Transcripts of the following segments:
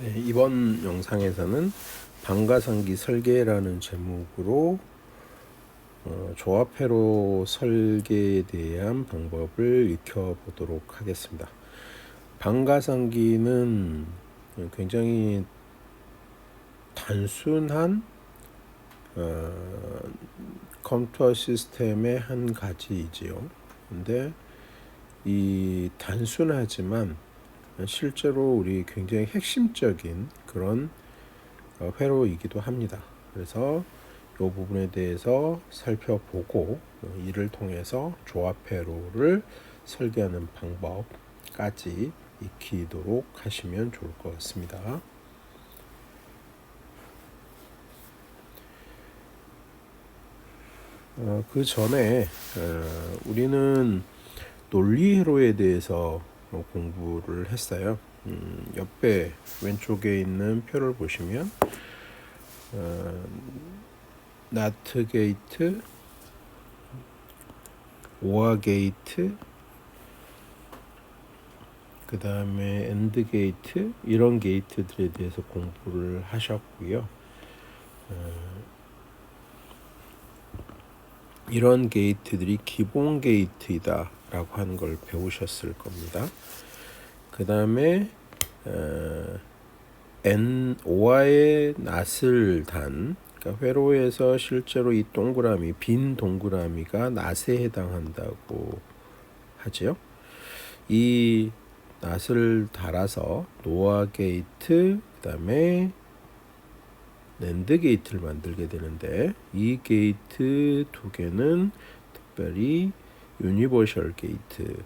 네, 이번 영상에서는 방가상기 설계라는 제목으로 어, 조합회로 설계에 대한 방법을 익혀보도록 하겠습니다. 방가상기는 굉장히 단순한 어, 컴퓨터 시스템의 한 가지이지요. 근데 이 단순하지만 실제로 우리 굉장히 핵심적인 그런 어, 회로이기도 합니다. 그래서 이 부분에 대해서 살펴보고 어, 이를 통해서 조합 회로를 설계하는 방법까지 익히도록 하시면 좋을 것 같습니다. 어, 그 전에 어, 우리는 논리 회로에 대해서 어, 공부를 했어요. 음, 옆에 왼쪽에 있는 표를 보시면 어, 나트 게이트, 오아 게이트, 그 다음에 엔드 게이트 이런 게이트들에 대해서 공부를 하셨고요. 어, 이런 게이트들이 기본 게이트이다 라고 하는 걸 배우셨을 겁니다. 그 다음에 어, N 오화의 낫을 단 그러니까 회로에서 실제로 이 동그라미 빈 동그라미가 낫에 해당한다고 하지요. 이 낫을 달아서 노아 게이트 그다음에 랜드 게이트를 만들게 되는데 이 게이트 두 개는 특별히 유니버셜 게이트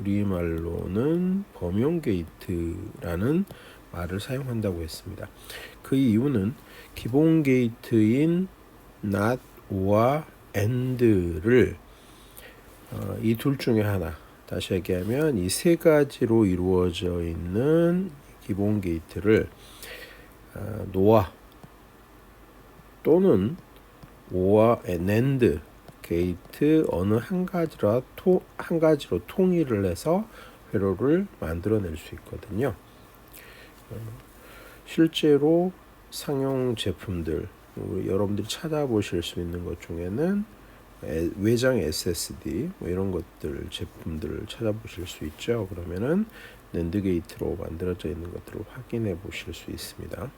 우리말로는 범용 게이트라는 말을 사용한다고 했습니다. 그 이유는 기본 게이트인 not, or, and를 어, 이둘 중에 하나 다시 얘기하면 이 세 가지로 이루어져 있는 기본 게이트를 어, 노아 또는 오와 낸드 게이트 어느 한 가지라 토, 한 가지로 통일을 해서 회로를 만들어낼 수 있거든요. 어, 실제로 상용 제품들 여러분들이 찾아보실 수 있는 것 중에는 외장 SSD 뭐 이런 것들 제품들을 찾아보실 수 있죠. 그러면은 낸드 게이트로 만들어져 있는 것들을 확인해 보실 수 있습니다.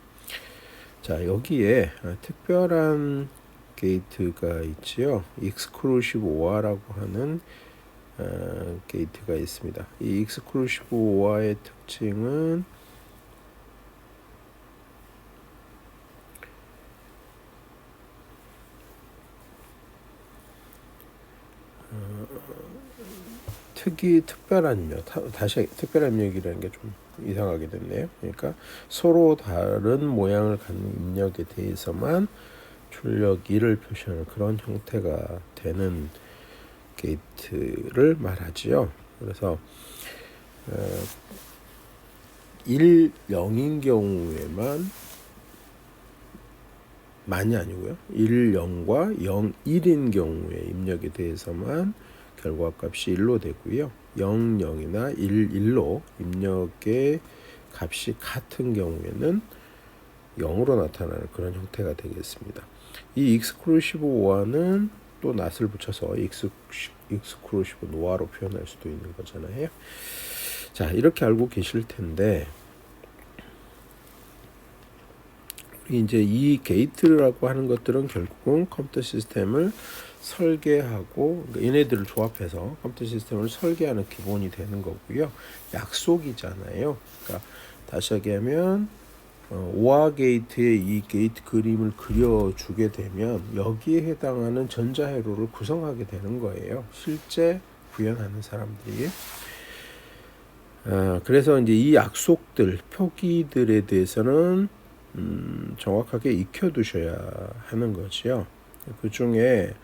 자 여기에 특별한 게이트가 있지요. 익스클루시브 오아라고 하는 어, 게이트가 있습니다. 이 익스클루시브 오아의 특징은 어, 특이 특별한 입력 다시 특별한 입력이라는 게 좀 이상하게 됐네요. 그러니까 서로 다른 모양을 갖는 입력에 대해서만 출력 2를 표시하는 그런 형태가 되는 게이트를 말하지요. 그래서 어, 1, 0인 경우에만 많이 아니고요. 1, 0과 0, 1인 경우에 입력에 대해서만 결과값이 1로 되고요. 0, 0이나 1, 1로 입력의 값이 같은 경우에는 0으로 나타나는 그런 형태가 되겠습니다. 이 익스클루시브 오아는 또 낫을 붙여서 익스, 익스클루시브 노아로 표현할 수도 있는 거잖아요. 자, 이렇게 알고 계실 텐데 이제 이 게이트라고 하는 것들은 결국은 컴퓨터 시스템을 설계하고 그러니까 얘네들을 조합해서 컴퓨터 시스템을 설계하는 기본이 되는 거고요. 약속이잖아요. 그러니까 다시 얘기하면 어, 오아 게이트의 이 게이트 그림을 그려주게 되면 여기에 해당하는 전자회로를 구성하게 되는 거예요. 실제 구현하는 사람들이. 어, 그래서 이제 이 약속들, 표기들에 대해서는 음, 정확하게 익혀두셔야 하는 거지요. 그 중에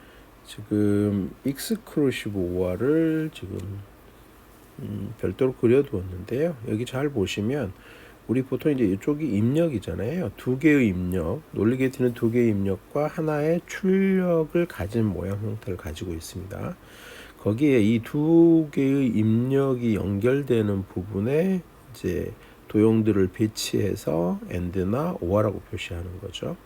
지금 익스크루시브 오아를 지금 음, 별도로 그려두었는데요. 여기 잘 보시면 우리 보통 이제 이쪽이 입력이잖아요. 두 개의 입력, 논리 게이트는 두 개의 입력과 하나의 출력을 가진 모양 형태를 가지고 있습니다. 거기에 이 두 개의 입력이 연결되는 부분에 이제 도형들을 배치해서 and나 or라고 표시하는 거죠.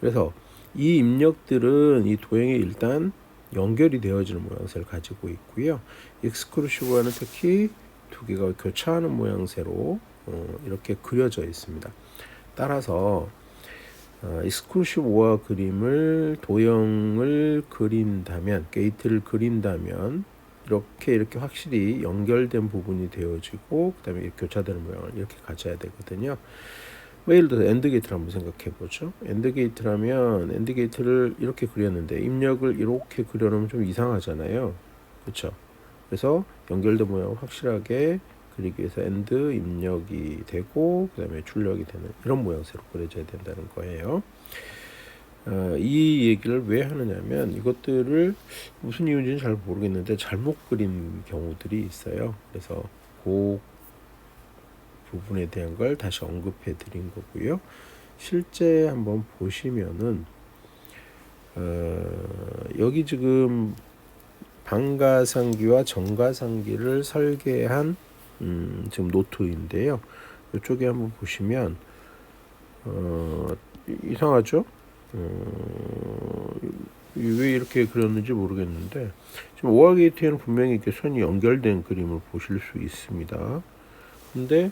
그래서 이 입력들은 이 도형에 일단 연결이 되어지는 모양새를 가지고 있고요. exclusive와는 특히 두 개가 교차하는 모양새로 어, 이렇게 그려져 있습니다. 따라서 어, exclusive OR 그림을 도형을 그린다면 게이트를 그린다면 이렇게 이렇게 확실히 연결된 부분이 되어지고 그다음에 교차되는 모양을 이렇게 가져야 되거든요. 뭐 예를 들어서 엔드 게이트를 한번 생각해 보죠. 엔드 게이트라면 엔드 게이트를 이렇게 그렸는데 입력을 이렇게 그려놓으면 좀 이상하잖아요. 그렇죠? 그래서 연결된 모양을 확실하게 그리기 위해서 엔드 입력이 되고 그 다음에 출력이 되는 이런 모양새로 그려져야 된다는 거예요. 어, 이 얘기를 왜 하느냐면 이것들을 무슨 이유인지는 잘 모르겠는데 잘못 그린 경우들이 있어요. 그래서 그 부분에 대한 걸 다시 언급해 드린 거고요. 실제 한번 보시면은 어, 여기 지금 방가상기와 정가상기를 설계한 음, 지금 노트인데요. 이쪽에 한번 보시면 어, 이상하죠? 어, 왜 이렇게 그렸는지 모르겠는데 지금 오화 게이트에는 분명히 이렇게 선이 연결된 그림을 보실 수 있습니다. 근데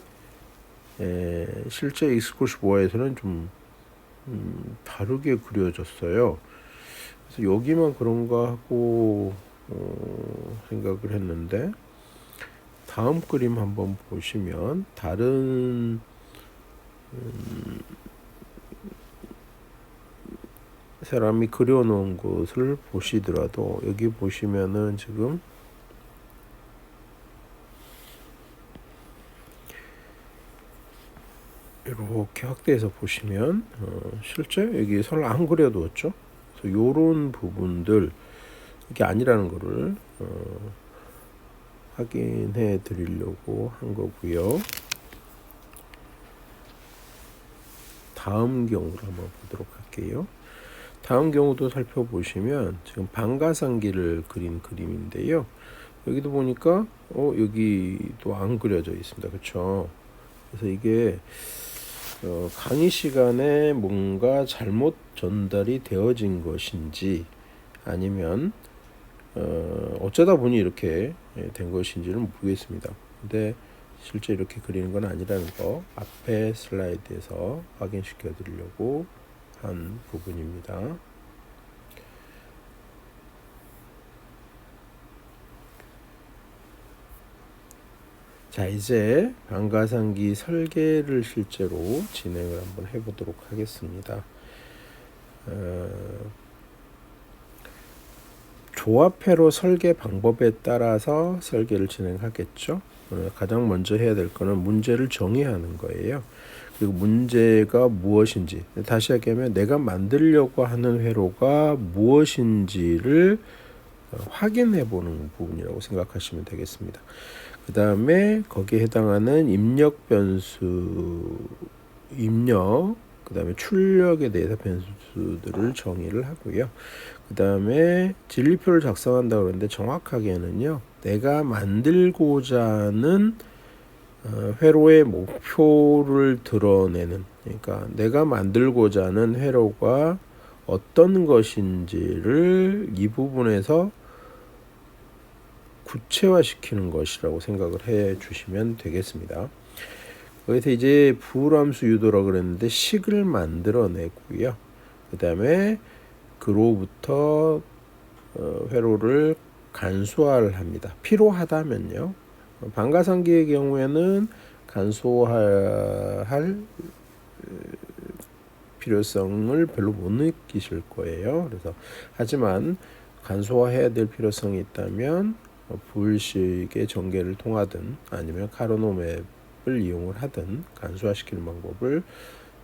에, 실제 익스코시 보아에서는 좀 음, 다르게 그려졌어요. 그래서 여기만 그런가 하고 어, 생각을 했는데 다음 그림 한번 보시면 다른 음, 사람이 그려놓은 것을 보시더라도 여기 보시면은 지금 이렇게 확대해서 보시면 어, 실제 여기 선을 안 그려두었죠. 그래서 이런 부분들 이게 아니라는 것을 어, 확인해 드리려고 한 거고요. 다음 경우를 한번 보도록 할게요. 다음 경우도 살펴보시면 지금 방가상기를 그린 그림인데요. 여기도 보니까 어 여기도 안 그려져 있습니다. 그렇죠? 그래서 이게 어, 강의 시간에 뭔가 잘못 전달이 되어진 것인지 아니면 어, 어쩌다 보니 이렇게 된 것인지는 모르겠습니다. 근데 실제 이렇게 그리는 건 아니라는 거 앞에 슬라이드에서 확인시켜 드리려고 한 부분입니다. 자 이제 방가상기 설계를 실제로 진행을 한번 해보도록 하겠습니다. 어, 조합회로 설계 방법에 따라서 설계를 진행하겠죠. 어, 가장 먼저 해야 될 거는 문제를 정의하는 거예요. 그리고 문제가 무엇인지 다시 얘기하면 내가 만들려고 하는 회로가 무엇인지를 어, 확인해 보는 부분이라고 생각하시면 되겠습니다. 그 다음에 거기에 해당하는 입력 변수, 입력, 그 다음에 출력에 대해서 변수들을 정의를 하고요. 그 다음에 진리표를 작성한다 그러는데 정확하게는요, 내가 만들고자 하는 어, 회로의 목표를 드러내는, 그러니까 내가 만들고자 하는 회로가 어떤 것인지를 이 부분에서 구체화시키는 것이라고 생각을 해 주시면 되겠습니다. 거기서 이제 부함수 유도라 그랬는데 식을 만들어내고요. 그 다음에 그로부터 어, 회로를 간소화를 합니다. 필요하다면요. 방가상기의 경우에는 간소화할 필요성을 별로 못 느끼실 거예요. 그래서 하지만 간소화해야 될 필요성이 있다면 불식의 전개를 통하든 아니면 카르노맵 을 이용을 하든 간소화시키는 방법을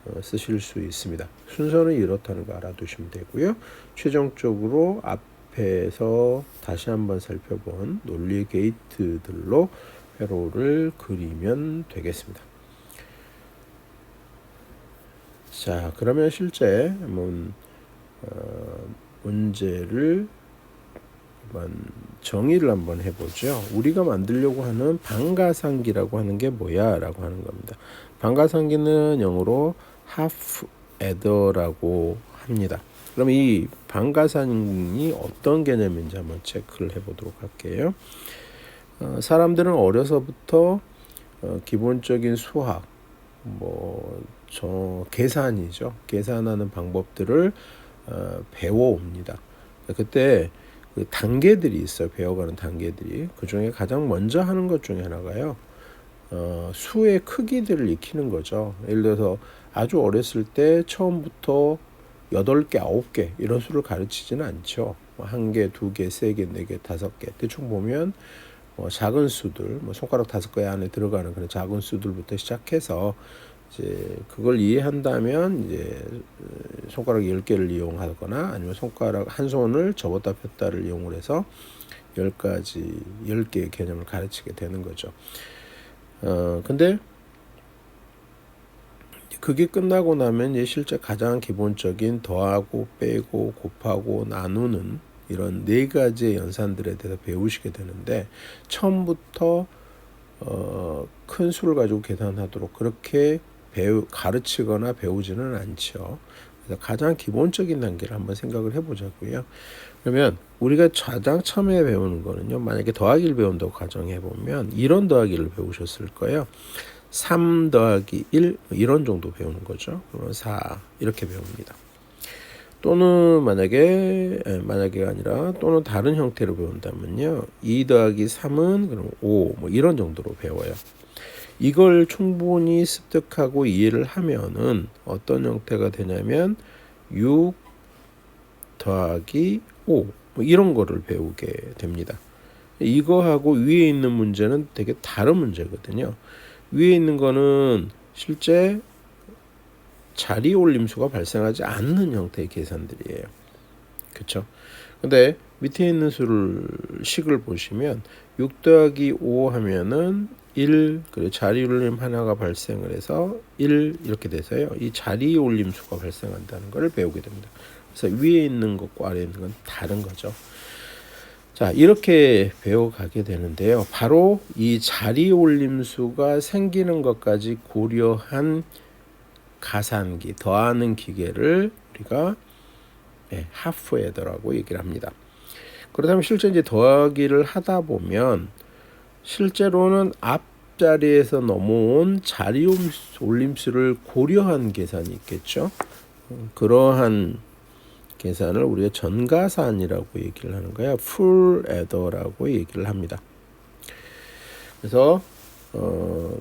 어, 쓰실 수 있습니다. 순서는 이렇다는 거 알아두시면 되고요. 최종적으로 앞에서 다시 한번 살펴본 논리 게이트들로 회로를 그리면 되겠습니다. 자, 그러면 실제 문, 어, 문제를 한번 정의를 한번 해보죠. 우리가 만들려고 하는 방가상기라고 하는 게 뭐야라고 하는 겁니다. 방가상기는 영어로 half adder라고 합니다. 그럼 이 방가상이 어떤 개념인지 한번 체크를 해보도록 할게요. 어, 사람들은 어려서부터 어, 기본적인 수학, 뭐 저 계산이죠. 계산하는 방법들을 어, 배워옵니다. 그때 그 단계들이 있어요. 배워가는 단계들이 그 중에 가장 먼저 하는 것 중에 하나가요. 어, 수의 크기들을 익히는 거죠. 예를 들어서 아주 어렸을 때 처음부터 여덟 개, 아홉 개 이런 수를 가르치지는 않죠. 뭐한 개, 두 개, 세 개, 네 개, 다섯 개 대충 보면 뭐 작은 수들, 뭐 손가락 다섯 개 안에 들어가는 그런 작은 수들부터 시작해서 이제 그걸 이해한다면 이제 손가락 열 개를 이용하거나 아니면 손가락 한 손을 접었다 폈다를 이용을 해서 열 가지 열 개의 개념을 가르치게 되는 거죠. 어 근데 그게 끝나고 나면 이제 실제 가장 기본적인 더하고 빼고 곱하고 나누는 이런 네 가지의 연산들에 대해서 배우시게 되는데 처음부터 어, 큰 수를 가지고 계산하도록 그렇게 배우 가르치거나 배우지는 않죠. 그래서 가장 기본적인 단계를 한번 생각을 해보자고요. 그러면 우리가 가장 처음에 배우는 거는요. 만약에 더하기를 배운다고 가정해 보면 이런 더하기를 배우셨을 거예요. 3 더하기 1 이런 정도 배우는 거죠. 그러면 4 이렇게 배웁니다. 또는 만약에 에, 만약에 아니라 또는 다른 형태로 배운다면요. 2 더하기 3은 그럼 5 뭐 이런 정도로 배워요. 이걸 충분히 습득하고 이해를 하면은 어떤 형태가 되냐면 6 더하기 5 뭐 이런 거를 배우게 됩니다. 이거하고 위에 있는 문제는 되게 다른 문제거든요. 위에 있는 거는 실제 자리 올림수가 발생하지 않는 형태의 계산들이에요. 그렇죠? 근데 밑에 있는 수를 식을 보시면 6 더하기 5 하면은 1 그리고 자리 올림 하나가 발생을 해서 1 이렇게 돼서요. 이 자리 올림 수가 발생한다는 것을 배우게 됩니다. 그래서 위에 있는 것과 아래에 있는 건 다른 거죠. 자, 이렇게 배워가게 되는데요. 바로 이 자리 올림수가 생기는 것까지 고려한 가산기, 더하는 기계를 우리가 네, 하프헤더라고 얘기를 합니다. 그렇다면 실제 이제 더하기를 하다 보면 실제로는 앞자리에서 넘어온 자리 올림수를 고려한 계산이 있겠죠. 그러한 계산을 우리가 전가산이라고 얘기를 하는 거야. 풀 에더라고 얘기를 합니다. 그래서 어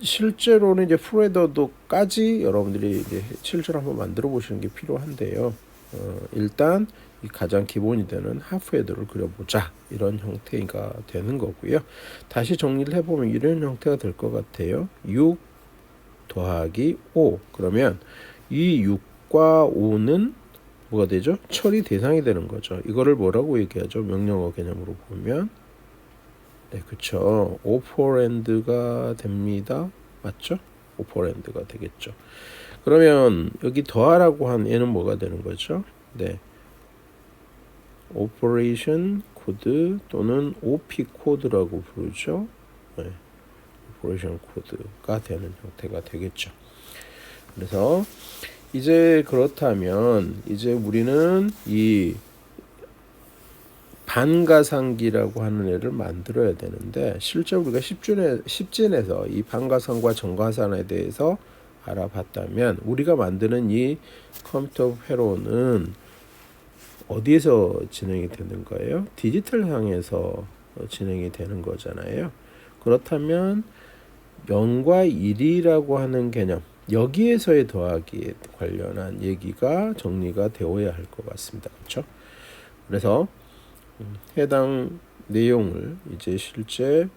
실제로는 이제 풀에더도까지 여러분들이 이제 실제로 한번 만들어 보시는 게 필요한데요. 어 일단 이 가장 기본이 되는 하프 헤더를 그려보자 이런 형태가 되는 거고요. 다시 정리를 해보면 이런 형태가 될 것 같아요. 6 더하기 5 그러면 이 6과 5는 뭐가 되죠? 처리 대상이 되는 거죠. 이거를 뭐라고 얘기하죠? 명령어 개념으로 보면 네, 그쵸. 오퍼랜드가 됩니다. 맞죠? 오퍼랜드가 되겠죠. 그러면 여기 더하라고 한 얘는 뭐가 되는 거죠? 네. 오퍼레이션 코드 또는 OP 코드라고 부르죠. 네. 오퍼레이션 코드가 되는 형태가 되겠죠. 그래서 이제 그렇다면 이제 우리는 이 반가상기라고 하는 애를 만들어야 되는데 실제 우리가 10진에, 10진에서 이 반가상과 정가산에 대해서 알아봤다면 우리가 만드는 이 컴퓨터 회로는 어디에서 진행이 되는 거예요? 디지털 상에서 진행이 되는 거잖아요. 그렇다면 0과 1이라고 하는 개념 여기에서의 더하기에 관련한 얘기가 정리가 되어야 할 것 같습니다. 그렇죠? 그래서 해당 내용을 이제 실제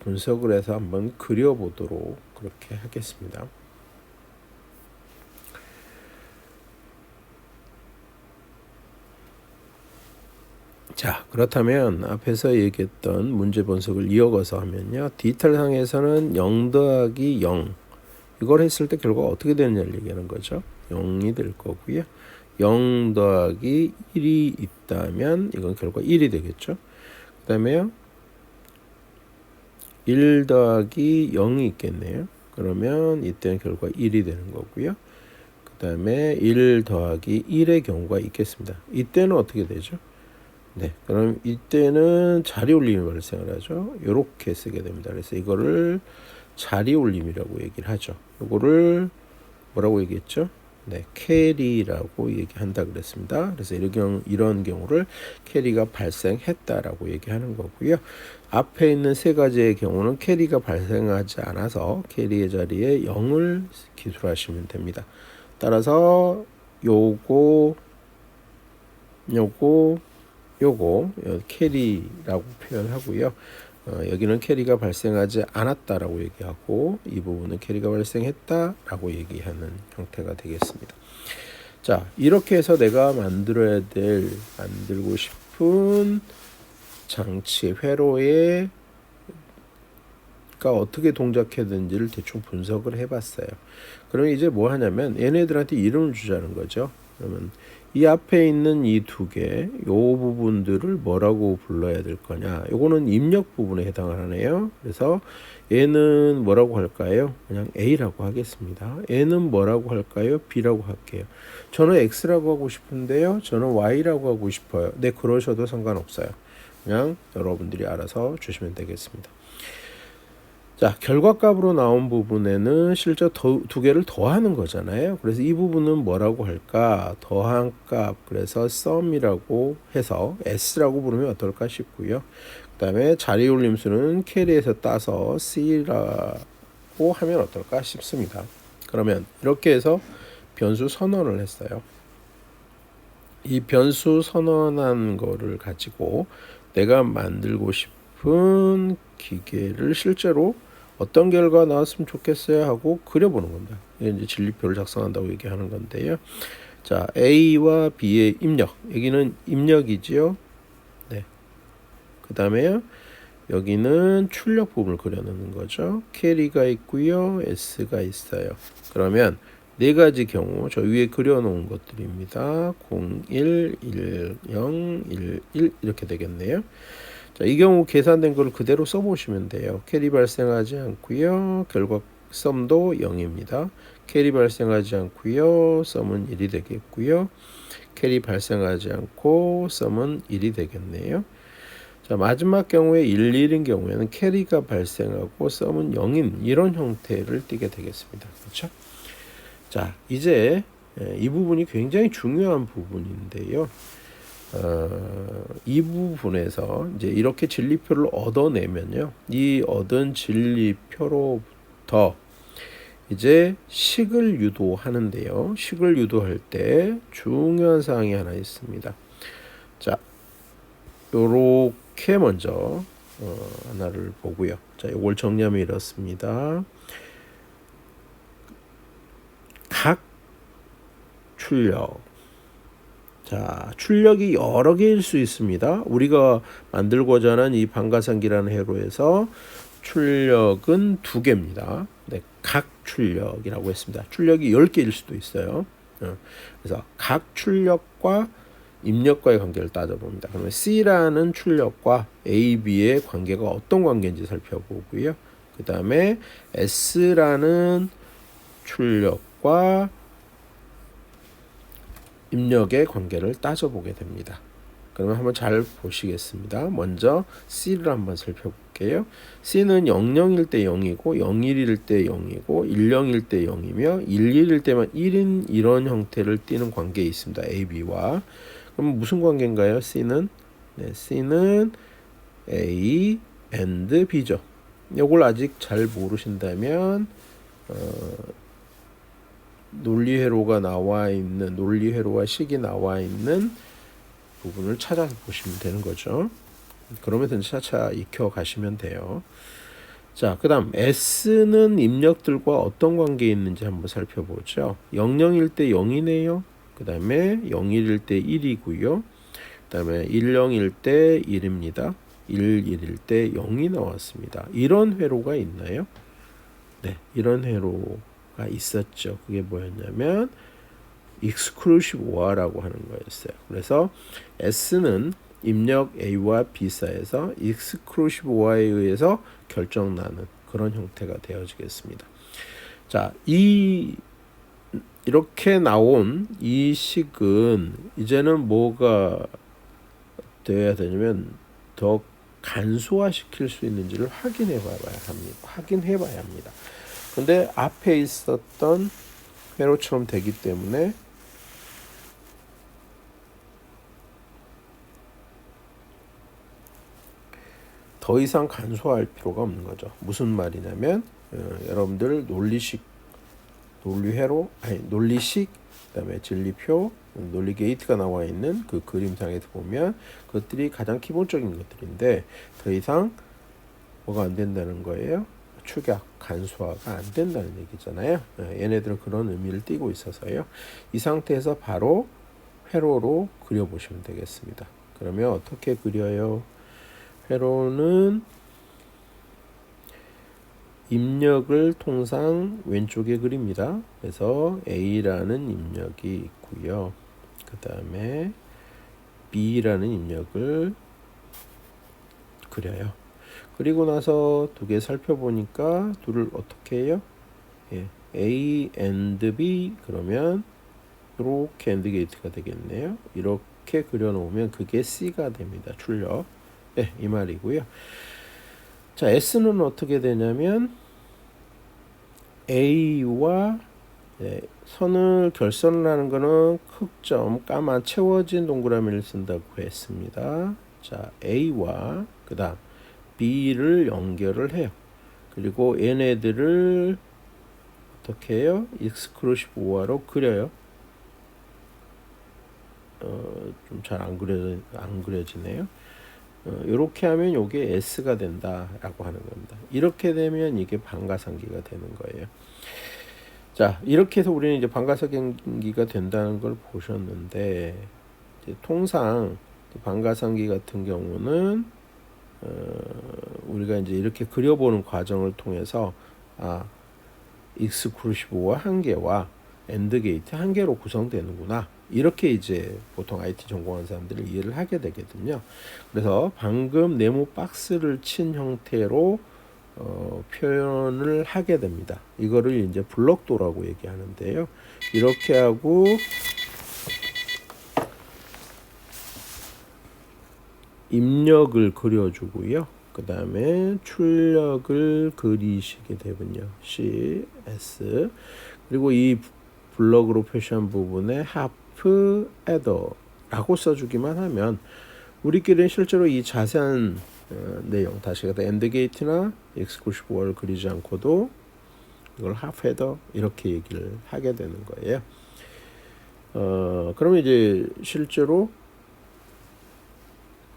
분석을 해서 한번 그려보도록 그렇게 하겠습니다. 자 그렇다면 앞에서 얘기했던 문제 분석을 이어가서 하면요 디지털상에서는 0 더하기 0 이걸 했을 때 결과가 어떻게 되느냐를 얘기하는 거죠 0이 될 거고요 0 더하기 1이 있다면 이건 결과 1이 되겠죠. 그 다음에요. 1 더하기 0이 있겠네요. 그러면 이때는 결과 1이 되는 거고요. 그 다음에 1 더하기 1의 경우가 있겠습니다. 이때는 어떻게 되죠? 네, 그럼 이때는 자리 올림이 발생을 하죠. 이렇게 쓰게 됩니다. 그래서 이거를 자리 올림이라고 얘기를 하죠. 이거를 뭐라고 얘기했죠? 네, 캐리라고 얘기한다 그랬습니다. 그래서 이런, 경우, 이런 경우를 캐리가 발생했다라고 얘기하는 거고요. 앞에 있는 세 가지의 경우는 캐리가 발생하지 않아서 캐리의 자리에 0을 기술하시면 됩니다. 따라서 요거 요거 요거 캐리라고 표현하고요. 어, 여기는 캐리가 발생하지 않았다라고 얘기하고 이 부분은 캐리가 발생했다라고 얘기하는 형태가 되겠습니다. 자 이렇게 해서 내가 만들어야 될 만들고 싶은 장치 회로에 가 어떻게 동작해야 되는지를 대충 분석을 해봤어요. 그럼 이제 뭐 하냐면 얘네들한테 이름을 주자는 거죠. 그러면 이 앞에 있는 이 두 개, 요 부분들을 뭐라고 불러야 될 거냐? 요거는 입력 부분에 해당을 하네요. 그래서 얘는 뭐라고 할까요? 그냥 A라고 하겠습니다. 얘는 뭐라고 할까요? B라고 할게요. 저는 X라고 하고 싶은데요. 저는 Y라고 하고 싶어요. 네, 그러셔도 상관없어요. 그냥 여러분들이 알아서 주시면 되겠습니다. 자, 결과값으로 나온 부분에는 실제 더, 두 개를 더하는 거잖아요. 그래서 이 부분은 뭐라고 할까? 더한 값, 그래서 sum이라고 해서 s라고 부르면 어떨까 싶고요. 그 다음에 자리 올림수는 캐리에서 따서 c라고 하면 어떨까 싶습니다. 그러면 이렇게 해서 변수 선언을 했어요. 이 변수 선언한 거를 가지고 내가 만들고 싶은 기계를 실제로 어떤 결과 나왔으면 좋겠어요 하고 그려보는 겁니다. 이제 진리표를 작성한다고 얘기하는 건데요. 자, A와 B의 입력. 여기는 입력이지요. 네. 그 다음에요. 여기는 출력 부분을 그려놓는 거죠. 캐리가 있고요. S가 있어요. 그러면 네 가지 경우 저 위에 그려놓은 것들입니다. 0, 1, 1, 0, 1, 1 이렇게 되겠네요. 자, 이 경우 계산된 걸 그대로 써보시면 돼요. 캐리 발생하지 않고요. 결과 썸도 0입니다. 캐리 발생하지 않고요. 썸은 1이 되겠고요. 캐리 발생하지 않고 썸은 1이 되겠네요. 자, 마지막 경우에 1, 1인 경우에는 캐리가 발생하고 썸은 0인 이런 형태를 띠게 되겠습니다. 그렇죠? 자, 이제 이 부분이 굉장히 중요한 부분인데요. 어, 이 부분에서 이제 이렇게 진리표를 얻어내면요. 이 얻은 진리표로부터 이제 식을 유도하는데요. 식을 유도할 때 중요한 사항이 하나 있습니다. 자, 요렇게 먼저 어, 하나를 보고요. 자, 이걸 정리하면 이렇습니다. 각 출력 자, 출력이 여러 개일 수 있습니다. 우리가 만들고자 하는 이 방가상기라는 회로에서 출력은 두 개입니다. 네, 각 출력이라고 했습니다. 출력이 10개일 수도 있어요. 어, 그래서 각 출력과 입력과의 관계를 따져봅니다. 그러면 C라는 출력과 A, B의 관계가 어떤 관계인지 살펴보고요. 그 다음에 S라는 출력과 입력의 관계를 따져보게 됩니다. 그러면 한번 잘 보시겠습니다. 먼저 C를 한번 살펴볼게요. C는 00일 때 0이고 01일 때 0이고 10일 때 0이며 11일 때만 1인 이런 형태를 띠는 관계에 있습니다. A, B와 그럼 무슨 관계인가요? C는 네, C는 A and B죠. 이걸 아직 잘 모르신다면 어, 논리회로가 나와 있는 논리회로와 식이 나와 있는 부분을 찾아서 보시면 되는 거죠. 그러면 차차 익혀 가시면 돼요. 자, 그 다음 S는 입력들과 어떤 관계에 있는지 한번 살펴보죠. 00일 때 0이네요. 그 다음에 01일 때 1이고요. 그 다음에 10일 때 1입니다. 11일 때 0이 나왔습니다. 이런 회로가 있나요? 네, 이런 회로 가 있었죠. 그게 뭐였냐면 exclusive or라고 하는 거였어요. 그래서 S는 입력 A와 B 사이에서 exclusive or에 의해서 결정나는 그런 형태가 되어지겠습니다. 자, 이 이렇게 나온 이 식은 이제는 뭐가 되어야 되냐면 더 간소화시킬 수 있는지를 확인해 봐야 합니다. 확인해 봐야 합니다. 근데 앞에 있었던 회로처럼 되기 때문에 더 이상 간소화할 필요가 없는 거죠. 무슨 말이냐면 어, 여러분들 논리식 논리회로 아니 논리식 그다음에 진리표 논리 게이트가 나와 있는 그 그림상에서 보면 그것들이 가장 기본적인 것들인데 더 이상 뭐가 안 된다는 거예요. 축약 간소화가 안 된다는 얘기잖아요. 예, 얘네들은 그런 의미를 띠고 있어서요. 이 상태에서 바로 회로로 그려보시면 되겠습니다. 그러면 어떻게 그려요? 회로는 입력을 통상 왼쪽에 그립니다. 그래서 A라는 입력이 있고요. 그 다음에 B라는 입력을 그려요. 그리고 나서 두 개 살펴보니까 둘을 어떻게 해요? 예, A and B 그러면 이렇게 엔드 게이트가 되겠네요. 이렇게 그려놓으면 그게 C가 됩니다. 출력. 네, 이 말이고요. 자, S는 어떻게 되냐면 A와 네, 선을 결선을 하는 거는 흑점 까만 채워진 동그라미를 쓴다고 했습니다. 자, A와 그다음 B를 연결을 해요. 그리고 얘네들을 어떻게 해요? 익스크루시브 오화로 그려요. 어, 좀 잘 안 그려 안 그려지네요. 어, 이렇게 하면 이게 S가 된다라고 하는 겁니다. 이렇게 되면 이게 방가상기가 되는 거예요. 자, 이렇게 해서 우리는 이제 방가상기가 된다는 걸 보셨는데 통상 방가상기 같은 경우는 어, 우리가 이제 이렇게 그려보는 과정을 통해서 아 익스크루시브와 한 개와 엔드 게이트 한 개로 구성되는구나. 이렇게 이제 보통 IT 전공한 사람들이 이해를 하게 되거든요. 그래서 방금 네모 박스를 친 형태로 어, 표현을 하게 됩니다. 이거를 이제 블럭도라고 얘기하는데요. 이렇게 하고 입력을 그려주고요. 그 다음에 출력을 그리시게 되군요. C, S. 그리고 이 블럭으로 표시한 부분에 하프 에더라고 써주기만 하면 우리끼리는 실제로 이 자세한 어, 내용 다시 가다 엔드 게이트나 엑스크루시브 월 그리지 않고도 이걸 하프 헤더 이렇게 얘기를 하게 되는 거예요. 어, 그러면 이제 실제로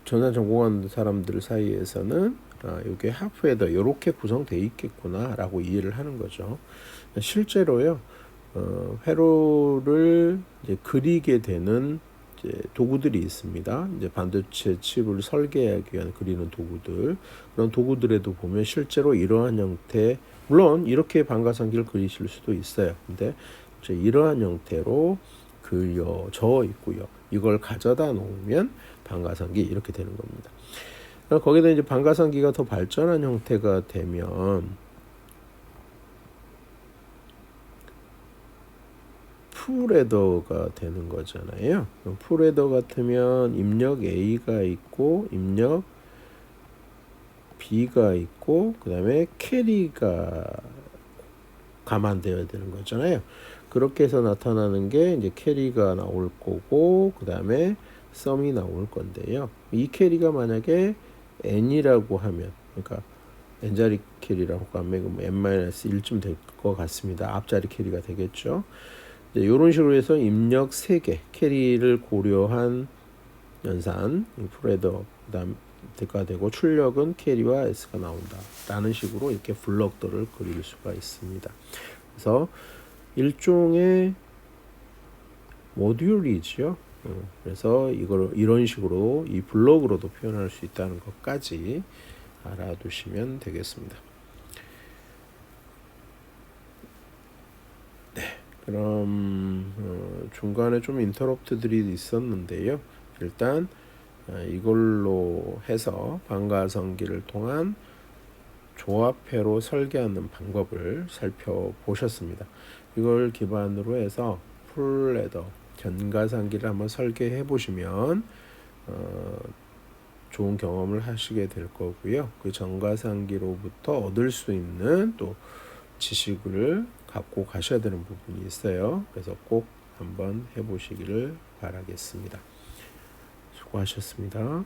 전산 전공한 사람들 사이에서는 아, 이게 하프 헤더 이렇게 구성되어 있겠구나라고 이해를 하는 거죠. 실제로요. 어, 회로를 이제 그리게 되는 이제 도구들이 있습니다. 이제 반도체 칩을 설계하기 위한 그리는 도구들 그런 도구들에도 보면 실제로 이러한 형태 물론 이렇게 방가상기를 그리실 수도 있어요. 근데 이제 이러한 형태로 그려져 있고요. 이걸 가져다 놓으면 방가상기 이렇게 되는 겁니다. 거기다 이제 방가상기가 더 발전한 형태가 되면 풀헤더가 되는 거잖아요. 풀헤더 같으면 입력 A가 있고 입력 B가 있고 그 다음에 캐리가 감안되어야 되는 거잖아요. 그렇게 해서 나타나는 게 이제 캐리가 나올 거고 그 다음에 썸이 나올 건데요. 이 캐리가 만약에 n이라고 하면 그러니까 n자리 캐리라고 하면 n-1쯤 될 것 같습니다. 앞자리 캐리가 되겠죠. 이런 식으로 해서 입력 3개 캐리를 고려한 연산 프레더 그다음 가 되고 출력은 캐리와 S가 나온다 라는 식으로 이렇게 블럭들을 그릴 수가 있습니다 그래서 일종의 모듈이지요 어, 그래서 이걸 이런 식으로 이 블럭으로도 표현할 수 있다는 것까지 알아두시면 되겠습니다 그럼 어, 중간에 좀 인터럽트들이 있었는데요. 일단 어, 이걸로 해서 방가성기를 통한 조합회로 설계하는 방법을 살펴보셨습니다. 이걸 기반으로 해서 풀레더 견가상기를 한번 설계해 보시면 어, 좋은 경험을 하시게 될 거고요. 그 전가상기로부터 얻을 수 있는 또 지식을 갖고 가셔야 되는 부분이 있어요. 그래서 꼭 한번 해보시기를 바라겠습니다. 수고하셨습니다.